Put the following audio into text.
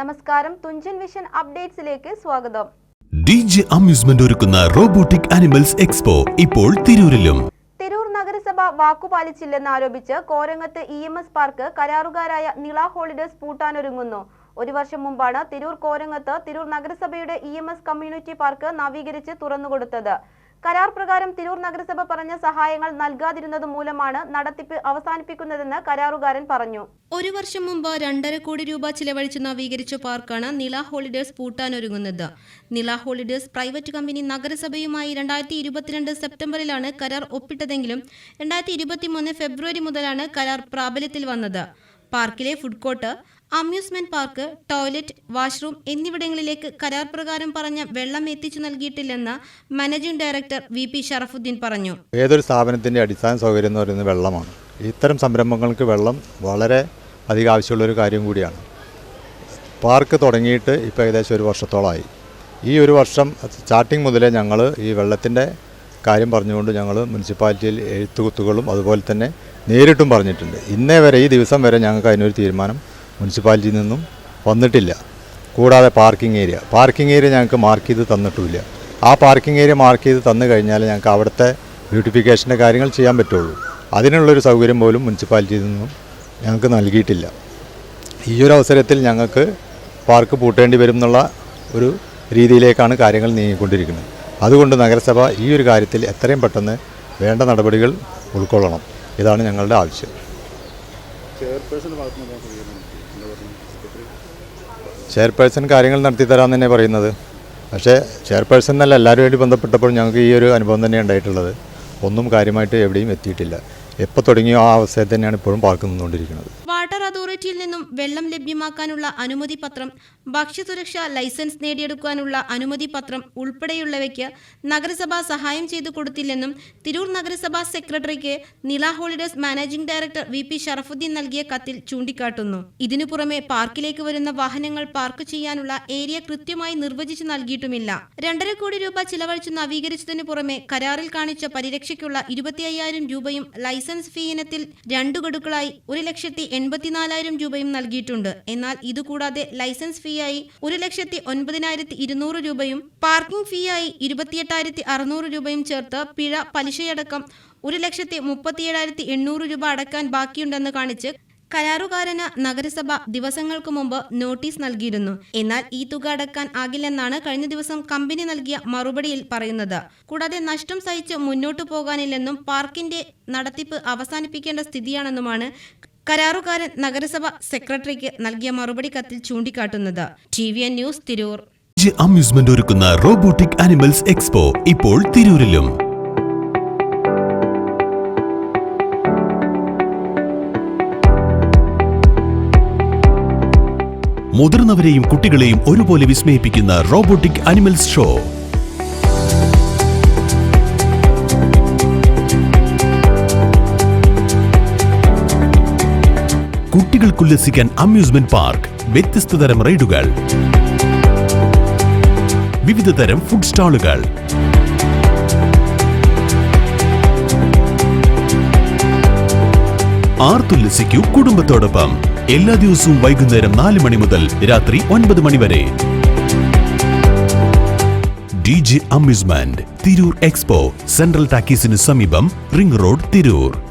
നമസ്കാരം. തുഞ്ചൻ വിഷൻ അപ്ഡേറ്റ്സിലേക്ക് സ്വാഗതം. ഡി ജെ അമ്യൂസ്മെന്റ് ഒരുക്കുന്ന റോബോട്ടിക് ആനിമൽസ് എക്സ്പോ ഇപ്പോൾ തിരൂരിലും. തിരൂർ നഗരസഭ വാക്കുപാലിച്ചില്ലെന്ന് ആരോപിച്ച് Korangath E M S park കരാറുകാരായ Nila holidays പൂട്ടാനൊരുങ്ങുന്നു. ഒരു വർഷം മുമ്പാണ് തിരൂർ കോരങ്ങത്ത് തിരൂർ നഗരസഭയുടെ E M S community park നവീകരിച്ച് തുറന്നുകൊടുത്തത്. കരാർ പ്രകാരം തിരൂർ നഗരസഭ പറഞ്ഞ സഹായങ്ങൾ നൽകാതിരുന്നത് മൂലമാണ് നടത്തിപ്പ് അവസാനിപ്പിക്കുന്നതെന്ന് കരാറുകാരൻ പറഞ്ഞു. ഒരു വർഷം മുമ്പ് രണ്ടര കോടി രൂപ ചിലവഴിച്ച് നവീകരിച്ച പാർക്കാണ് നില ഹോളിഡേഴ്സ് പൂട്ടാനൊരുങ്ങുന്നത് നില ഹോളിഡേഴ്സ് പ്രൈവറ്റ് കമ്പനി നഗരസഭയുമായി രണ്ടായിരത്തി ഇരുപത്തിരണ്ട് സെപ്റ്റംബറിലാണ് കരാർ ഒപ്പിട്ടതെങ്കിലും രണ്ടായിരത്തി ഇരുപത്തിമൂന്ന് ഫെബ്രുവരി മുതലാണ് കരാർ പ്രാബല്യത്തിൽ വന്നത്. പാർക്കിലെ food court amusement park toilet washroom എന്നിവിടങ്ങളിലേക്ക് കരാർ പ്രകാരം പറഞ്ഞ വെള്ളം എത്തിച്ചു നൽകിയിട്ടില്ലെന്ന് managing director V P Sharafuddeen പറഞ്ഞു. ഏതൊരു സ്ഥാപനത്തിന്റെ അടിസ്ഥാന സൗകര്യം എന്ന് പറയുന്നത് വെള്ളമാണ്. ഇത്തരം സംരംഭങ്ങൾക്ക് വെള്ളം വളരെ അധികം ആവശ്യമുള്ള ഒരു കാര്യം കൂടിയാണ്. പാർക്ക് തുടങ്ങിയിട്ട് ഇപ്പോൾ ഏകദേശം ഒരു വർഷത്തോളമായി. ഈ ഒരു വർഷം സ്റ്റാർട്ടിങ് മുതലേ ഞങ്ങൾ ഈ വെള്ളത്തിന്റെ കാര്യം പറഞ്ഞുകൊണ്ട് ഞങ്ങൾ മുനിസിപ്പാലിറ്റിയിൽ എഴുത്തുകുത്തുകളും അതുപോലെ തന്നെ നേരിട്ടും പറഞ്ഞിട്ടുണ്ട്. ഇന്നേ വരെ ഈ ദിവസം വരെ ഞങ്ങൾക്ക് അതിനൊരു തീരുമാനം മുനിസിപ്പാലിറ്റിയിൽ നിന്നും വന്നിട്ടില്ല. കൂടാതെ പാർക്കിംഗ് ഏരിയ. പാർക്കിംഗ് ഏരിയ ഞങ്ങൾക്ക് മാർക്ക് ചെയ്ത് തന്നിട്ടുമില്ല. ആ പാർക്കിംഗ് ഏരിയ മാർക്ക് ചെയ്ത് തന്നു കഴിഞ്ഞാൽ ഞങ്ങൾക്ക് അവിടുത്തെ ബ്യൂട്ടിഫിക്കേഷന്റെ കാര്യങ്ങൾ ചെയ്യാൻ പറ്റുള്ളൂ. അതിനുള്ളൊരു സൗകര്യം പോലും മുനിസിപ്പാലിറ്റിയിൽ നിന്നും ഞങ്ങൾക്ക് നൽകിയിട്ടില്ല. ഈയൊരു അവസരത്തിൽ ഞങ്ങൾക്ക് പാർക്ക് പൂട്ടേണ്ടി വരും എന്നുള്ള ഒരു രീതിയിലേക്കാണ് കാര്യങ്ങൾ നീങ്ങിക്കൊണ്ടിരിക്കുന്നത്. അതുകൊണ്ട് നഗരസഭ ഈ ഒരു കാര്യത്തിൽ എത്രയും പെട്ടെന്ന് വേണ്ട നടപടികൾ ഉൾക്കൊള്ളണം. ഇതാണ് ഞങ്ങളുടെ ആവശ്യം. ചെയർപേഴ്സൺ കാര്യങ്ങൾ നടത്തി തരാമെന്ന് തന്നെ പറയുന്നത്. പക്ഷേ ചെയർപേഴ്സൺ എന്നല്ല വേണ്ടി ബന്ധപ്പെട്ടപ്പോൾ ഞങ്ങൾക്ക് ഈ ഒരു അനുഭവം തന്നെ ഉണ്ടായിട്ടുള്ളത്. ഒന്നും കാര്യമായിട്ട് എവിടെയും എത്തിയിട്ടില്ല. എപ്പോൾ തുടങ്ങിയോ ആ അവസ്ഥയിൽ തന്നെയാണ് ഇപ്പോഴും പാർക്ക് നിന്നുകൊണ്ടിരിക്കുന്നത് വാട്ടർ അതോറിറ്റിയിൽ നിന്നും വെള്ളം ലഭ്യമാക്കാനുള്ള അനുമതി പത്രം ഭക്ഷ്യസുരക്ഷ ലൈസൻസ് നേടിയെടുക്കാനുള്ള അനുമതി പത്രം ഉൾപ്പെടെയുള്ളവയ്ക്ക് നഗരസഭ സഹായം ചെയ്തു കൊടുത്തില്ലെന്നും തിരൂർ നഗരസഭാ സെക്രട്ടറിക്ക് Nila holidays managing director V P Sharafuddeen നൽകിയ കത്തിൽ ചൂണ്ടിക്കാട്ടുന്നു. ഇതിനു പുറമെ പാർക്കിലേക്ക് വരുന്ന വാഹനങ്ങൾ പാർക്ക് ചെയ്യാനുള്ള ഏരിയ കൃത്യമായി നിർവചിച്ചു നൽകിയിട്ടുമില്ല. രണ്ടര കോടി രൂപ ചിലവഴിച്ച് നവീകരിച്ചതിനു പുറമെ കരാറിൽ കാണിച്ച പരിരക്ഷയ്ക്കുള്ള ഇരുപത്തിയയ്യായിരം രൂപയും ലൈസൻസ് ഫീ ഇനത്തിൽ രണ്ടു ഗഡുക്കളായി ഒരു ലക്ഷത്തി എൺപത്തിനാലായിരം രൂപയും നൽകിയിട്ടുണ്ട്. എന്നാൽ ഇതുകൂടാതെ ലൈസൻസ് ഫീ ആയി ഒരു ലക്ഷത്തി ഒൻപതിനായിരത്തി ഇരുന്നൂറ് രൂപയും പാർക്കിംഗ് ഫീ ആയി ഇരുപത്തിയെട്ടായിരത്തി അറുന്നൂറ് രൂപയും ചേർത്ത് പിഴ പലിശയടക്കം ഒരു ലക്ഷത്തി മുപ്പത്തിയേഴായിരത്തി എണ്ണൂറ് രൂപ അടക്കാൻ ബാക്കിയുണ്ടെന്ന് കാണിച്ച് കരാറുകാരന് നഗരസഭ ദിവസങ്ങൾക്ക് മുമ്പ് നോട്ടീസ് നൽകിയിരുന്നു. എന്നാൽ ഈ തുക അടക്കാൻ ആകില്ലെന്നാണ് കഴിഞ്ഞ ദിവസം കമ്പനി നൽകിയ മറുപടിയിൽ പറയുന്നത്. കൂടാതെ നഷ്ടം സഹിച്ച് മുന്നോട്ടു പോകാനില്ലെന്നും പാർക്കിന്റെ നടത്തിപ്പ് അവസാനിപ്പിക്കേണ്ട സ്ഥിതിയാണെന്നുമാണ് കരാറുകാരൻ നഗരസഭ സെക്രട്ടറിക്ക് നൽകിയ മറുപടി കത്തിൽ ചൂണ്ടിക്കാട്ടുന്നത് T V N news Tirur. Amusement ഒരുക്കുന്ന റോബോട്ടിക് ആനിമൽസ് എക്സ്പോ ഇപ്പോൾ തിരൂരിലും. മുതിർന്നവരെയും കുട്ടികളെയും ഒരുപോലെ വിസ്മയിപ്പിക്കുന്ന റോബോട്ടിക് ആനിമൽസ് ഷോ. കുട്ടികൾക്കുല്ലസിക്കാൻ അമ്യൂസ്മെന്റ് പാർക്ക് വ്യത്യസ്ത തരം റൈഡുകൾ വിവിധ തരം ഫുഡ് സ്റ്റാളുകൾ. ആർത്തുല്ലസിക്കൂ കുടുംബത്തോടൊപ്പം എല്ലാ ദിവസവും വൈകുന്നേരം നാല് മണി മുതൽ രാത്രി ഒൻപത് മണി വരെ. D J amusement Tirur expo central ടാക്കീസിന് സമീപം റിംഗ് റോഡ് തിരൂർ.